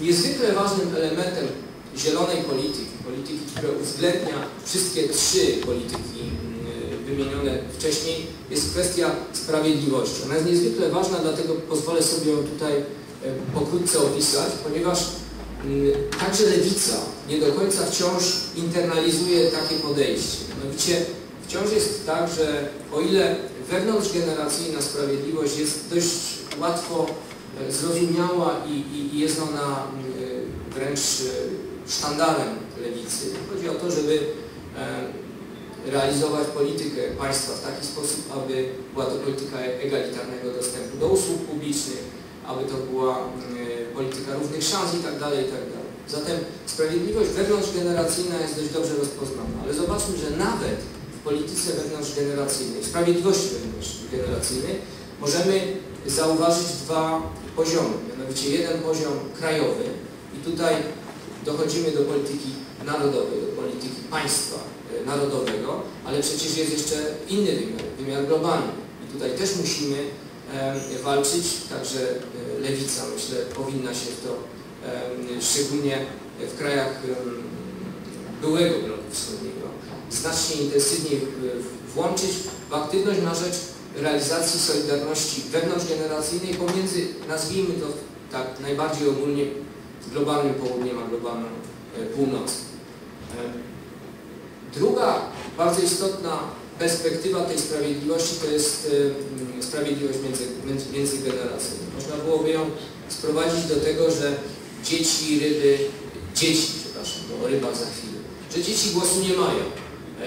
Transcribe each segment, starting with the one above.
niezwykle ważnym elementem zielonej polityki, polityki, która uwzględnia wszystkie trzy polityki mm, wymienione wcześniej, jest kwestia sprawiedliwości. Ona jest niezwykle ważna, dlatego pozwolę sobie ją tutaj e, pokrótce opisać, ponieważ mm, także lewica nie do końca wciąż internalizuje takie podejście. Mianowicie wciąż jest tak, że o ile wewnątrzgeneracyjna sprawiedliwość jest dość łatwo zrozumiała i, i, i jest ona mm, wręcz sztandarem lewicy. Chodzi o to, żeby e, realizować politykę państwa w taki sposób, aby była to polityka egalitarnego dostępu do usług publicznych, aby to była e, polityka równych szans itd. Tak itd. Tak Zatem sprawiedliwość wewnątrzgeneracyjna jest dość dobrze rozpoznana, ale zobaczmy, że nawet w polityce wewnątrzgeneracyjnej, sprawiedliwości wewnątrzgeneracyjnej możemy zauważyć dwa poziomy, mianowicie jeden poziom krajowy i tutaj dochodzimy do polityki narodowej, do polityki państwa e, narodowego, ale przecież jest jeszcze inny wymiar, wymiar globalny. I tutaj też musimy walczyć, także e, lewica myślę powinna się w to szczególnie w krajach byłego bloku wschodniego znacznie intensywniej włączyć w aktywność na rzecz realizacji solidarności wewnątrzgeneracyjnej pomiędzy, nazwijmy to tak najbardziej ogólnie, globalnym południem, a globalną e, północą. E, druga bardzo istotna perspektywa tej sprawiedliwości to jest e, sprawiedliwość między, międzygeneracyjna. Można byłoby ją sprowadzić do tego, że dzieci, ryby, dzieci, przepraszam, bo o za chwilę, że dzieci głosu nie mają.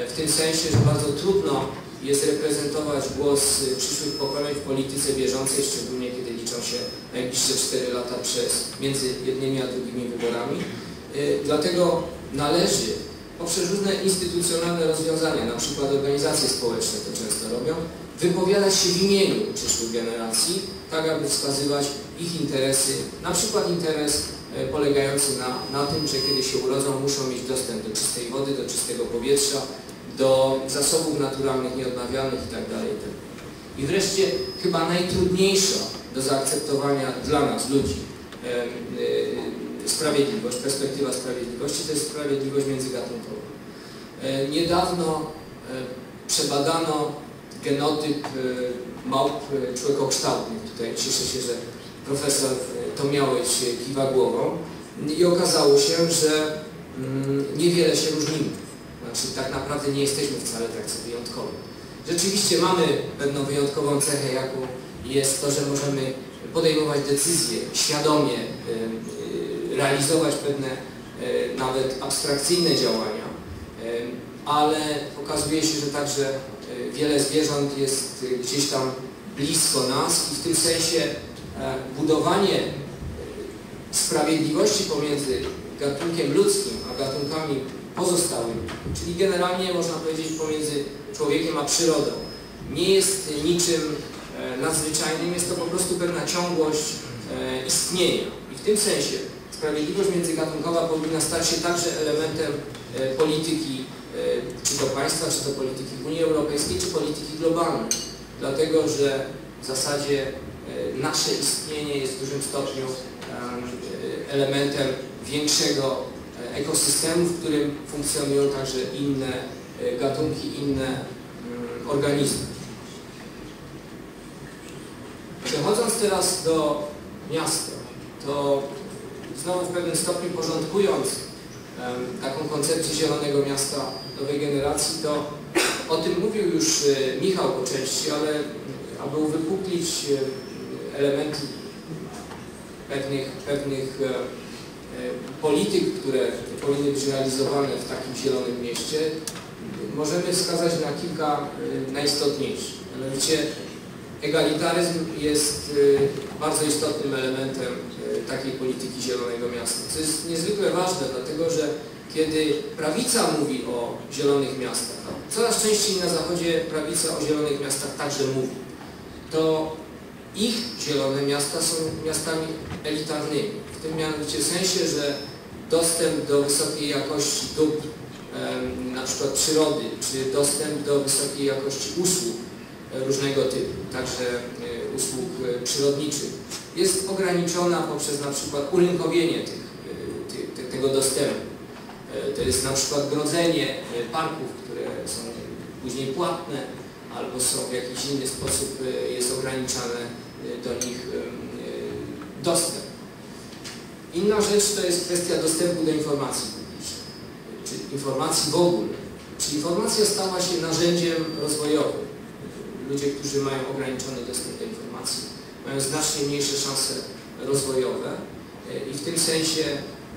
W tym sensie, że bardzo trudno jest reprezentować głos przyszłych pokoleń w polityce bieżącej, szczególnie kiedy liczą się najbliższe 4 lata przez między jednymi a drugimi wyborami. Y, dlatego należy poprzez różne instytucjonalne rozwiązania, na przykład organizacje społeczne to często robią, wypowiadać się w imieniu przyszłych generacji, tak aby wskazywać ich interesy, na przykład interes y, polegający na, na tym, że kiedy się urodzą muszą mieć dostęp do czystej wody, do czystego powietrza, do zasobów naturalnych, nieodnawialnych itd. Tak. Tak I wreszcie chyba najtrudniejsza do zaakceptowania dla nas, ludzi, sprawiedliwość, perspektywa sprawiedliwości, to jest sprawiedliwość międzygatunkowa. E, niedawno e, przebadano genotyp e, małp człowiekokształtnych. Tutaj cieszę się, że profesor Tomiałeś kiwa głową i okazało się, że mm, niewiele się różnimy. Znaczy tak naprawdę nie jesteśmy wcale tacy wyjątkowi. Rzeczywiście mamy pewną wyjątkową cechę, jaką jest to, że możemy podejmować decyzje świadomie, y, y, realizować pewne y, nawet abstrakcyjne działania, ale okazuje się, że także wiele zwierząt jest gdzieś tam blisko nas i w tym sensie e, budowanie sprawiedliwości pomiędzy gatunkiem ludzkim a gatunkami pozostałymi, czyli generalnie można powiedzieć pomiędzy człowiekiem a przyrodą, nie jest niczym e, nadzwyczajnym, jest to po prostu pewna ciągłość e, istnienia. I w tym sensie sprawiedliwość międzygatunkowa powinna stać się także elementem e, polityki, czy to państwa, czy to polityki Unii Europejskiej, czy polityki globalnej. Dlatego, że w zasadzie nasze istnienie jest w dużym stopniu elementem większego ekosystemu, w którym funkcjonują także inne gatunki, inne organizmy. Przechodząc teraz do miasta, to znowu w pewnym stopniu porządkując taką koncepcję zielonego miasta nowej generacji, to o tym mówił już e, Michał po części, ale aby uwypuklić e, elementy pewnych, pewnych e, polityk, które powinny być realizowane w takim zielonym mieście, możemy wskazać na kilka najistotniejszych. Mianowicie egalitaryzm jest y, bardzo istotnym elementem takiej polityki zielonego miasta, co jest niezwykle ważne, dlatego że kiedy prawica mówi o zielonych miastach, coraz częściej na zachodzie prawica o zielonych miastach także mówi, to ich zielone miasta są miastami elitarnymi. W tym mianowicie sensie, że dostęp do wysokiej jakości dóbr, na przykład przyrody, czy dostęp do wysokiej jakości usług, różnego typu, także usług przyrodniczych jest ograniczona poprzez na przykład urynkowienie tych, tych, tego dostępu. To jest na przykład grodzenie parków, które są później płatne albo są w jakiś inny sposób jest ograniczany do nich dostęp. Inna rzecz to jest kwestia dostępu do informacji publicznej, czy informacji w ogóle. Czy informacja stała się narzędziem rozwojowym. Ludzie, którzy mają ograniczony dostęp do informacji, mają znacznie mniejsze szanse rozwojowe e, i w tym sensie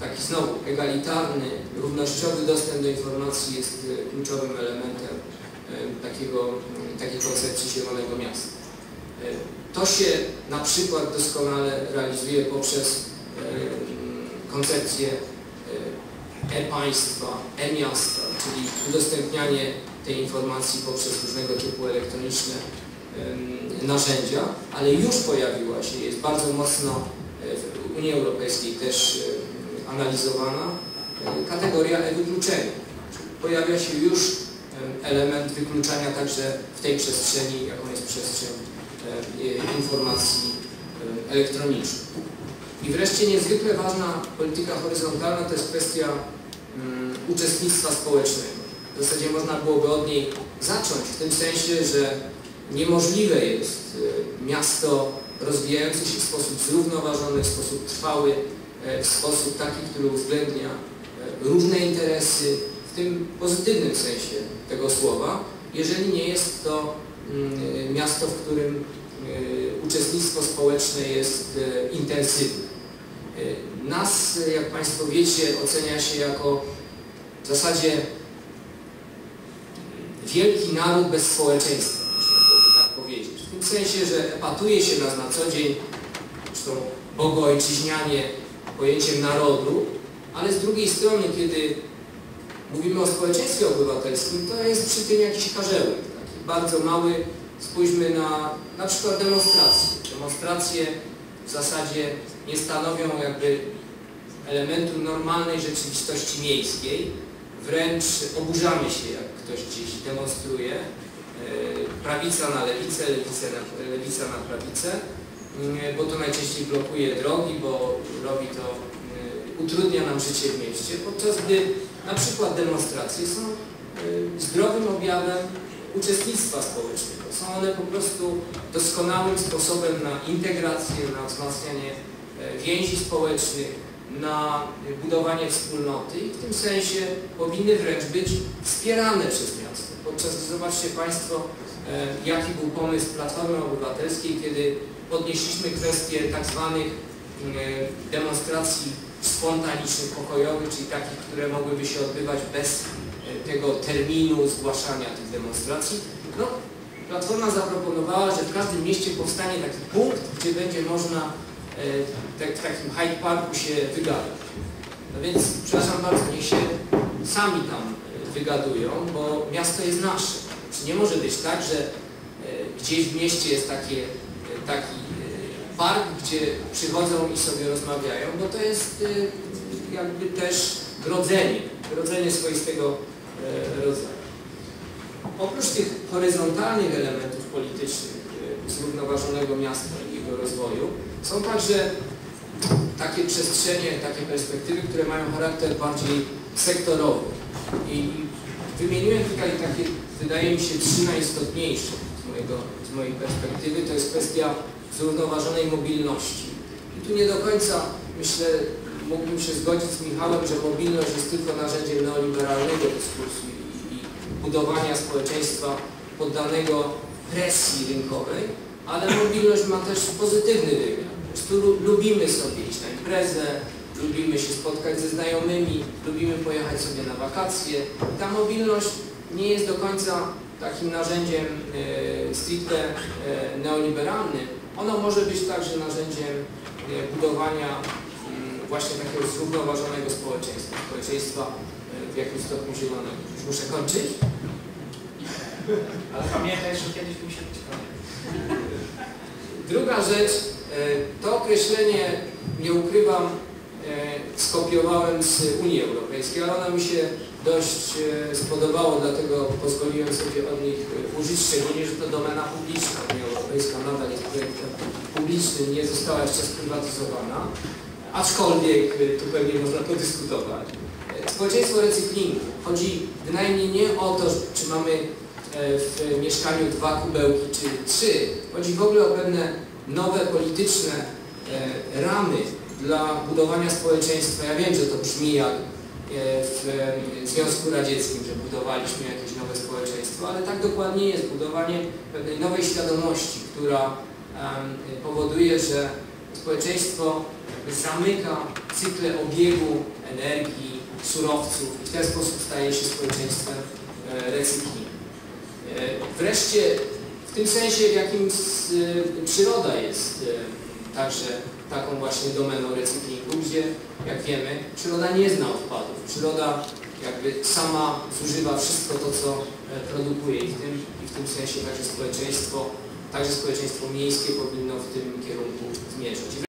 taki znowu egalitarny, równościowy dostęp do informacji jest e, kluczowym elementem e, takiego, takiej koncepcji Zielonego Miasta. To się na przykład doskonale realizuje poprzez koncepcję e-państwa, e-miasta, czyli udostępnianie tej informacji poprzez różnego typu elektroniczne narzędzia, ale już pojawiła się, jest bardzo mocno e, w Unii Europejskiej też analizowana e, kategoria e-wykluczenia. Pojawia się już element wykluczania także w tej przestrzeni, jaką jest przestrzeń e, informacji elektronicznej. I wreszcie niezwykle ważna polityka horyzontalna to jest kwestia um, uczestnictwa społecznego. W zasadzie można byłoby od niej zacząć w tym sensie, że niemożliwe jest y, miasto rozwijające się w sposób zrównoważony, w sposób trwały, y, w sposób taki, który uwzględnia różne interesy, w tym pozytywnym sensie tego słowa, jeżeli nie jest to mm, miasto, w którym uczestnictwo społeczne jest intensywne. Nas, jak Państwo wiecie, ocenia się jako w zasadzie wielki naród bez społeczeństwa, można tak powiedzieć. W tym sensie, że epatuje się nas na co dzień, zresztą bogoojczyźnianie, pojęciem narodu, ale z drugiej strony, kiedy mówimy o społeczeństwie obywatelskim, to jest przy tym jakiś karzełek, taki bardzo mały. Spójrzmy na na przykład demonstracje. Demonstracje w zasadzie nie stanowią jakby elementu normalnej rzeczywistości miejskiej. Wręcz oburzamy się, jak ktoś gdzieś demonstruje. E, prawica na lewicę, lewica na, lewica na prawicę, mm, bo to najczęściej blokuje drogi, bo robi to, e, utrudnia nam życie w mieście, podczas gdy na przykład demonstracje są e, zdrowym objawem uczestnictwa społecznego. Są one po prostu doskonałym sposobem na integrację, na wzmacnianie e, więzi społecznych, na budowanie wspólnoty i w tym sensie powinny wręcz być wspierane przez miasto. Podczas gdy zobaczcie Państwo, e, jaki był pomysł Platformy Obywatelskiej, kiedy podnieśliśmy kwestię tak zwanych e, demonstracji spontanicznych, pokojowych, czyli takich, które mogłyby się odbywać bez tego terminu zgłaszania tych demonstracji. No, Platforma zaproponowała, że w każdym mieście powstanie taki punkt, gdzie będzie można tak, w takim Hyde Parku się wygadać. No więc, przepraszam bardzo, niech się sami tam e, wygadują, bo miasto jest nasze. Znaczy, nie może być tak, że e, gdzieś w mieście jest takie, taki park, gdzie przychodzą i sobie rozmawiają, bo to jest jakby też grodzenie, grodzenie swoistego rodzaju. Oprócz tych horyzontalnych elementów politycznych e, zrównoważonego miasta i jego rozwoju, są także takie przestrzenie, takie perspektywy, które mają charakter bardziej sektorowy. I wymieniłem tutaj takie, wydaje mi się, trzy najistotniejsze z, mojego, z mojej perspektywy. To jest kwestia zrównoważonej mobilności. I tu nie do końca, myślę, mógłbym się zgodzić z Michałem, że mobilność jest tylko narzędziem neoliberalnego dyskursu budowania społeczeństwa poddanego presji rynkowej, ale mobilność ma też pozytywny wymiar. lubimy sobie iść na imprezę, lubimy się spotkać ze znajomymi, lubimy pojechać sobie na wakacje. Ta mobilność nie jest do końca takim narzędziem e, stricte e, neoliberalnym. Ono może być także narzędziem e, budowania właśnie takiego zrównoważonego społeczeństwa, społeczeństwa e, w jakimś stopniu zielonego. Już muszę kończyć? Ale pamiętaj, że kiedyś musi być koniec. Druga rzecz, e, to określenie, nie ukrywam, e, skopiowałem z Unii Europejskiej, ale ono mi się dość spodobało, dlatego pozwoliłem sobie od nich użyć, szczególnie, że to domena publiczna Europejskiej Europejska nadal jest projektem publicznym, nie została jeszcze sprywatyzowana, aczkolwiek y, tu pewnie można podyskutować. E, Społeczeństwo recyklingu. Chodzi bynajmniej nie o to, czy mamy e, w mieszkaniu dwa kubełki czy trzy. Chodzi w ogóle o pewne nowe polityczne e, ramy dla budowania społeczeństwa. Ja wiem, że to brzmi jak e, w e, Związku Radzieckim, że budowaliśmy jakieś nowe społeczeństwo, ale tak dokładnie jest. Budowanie pewnej nowej świadomości, która powoduje, że społeczeństwo zamyka cykle obiegu energii, surowców i w ten sposób staje się społeczeństwem e, recyklingu. E, Wreszcie w tym sensie, w jakim e, przyroda jest także taką właśnie domeną recyklingu, gdzie, jak wiemy, przyroda nie zna odpadów. Przyroda jakby sama zużywa wszystko to, co produkuje i w tym, i w tym sensie także społeczeństwo, także społeczeństwo miejskie powinno w tym kierunku zmierzać.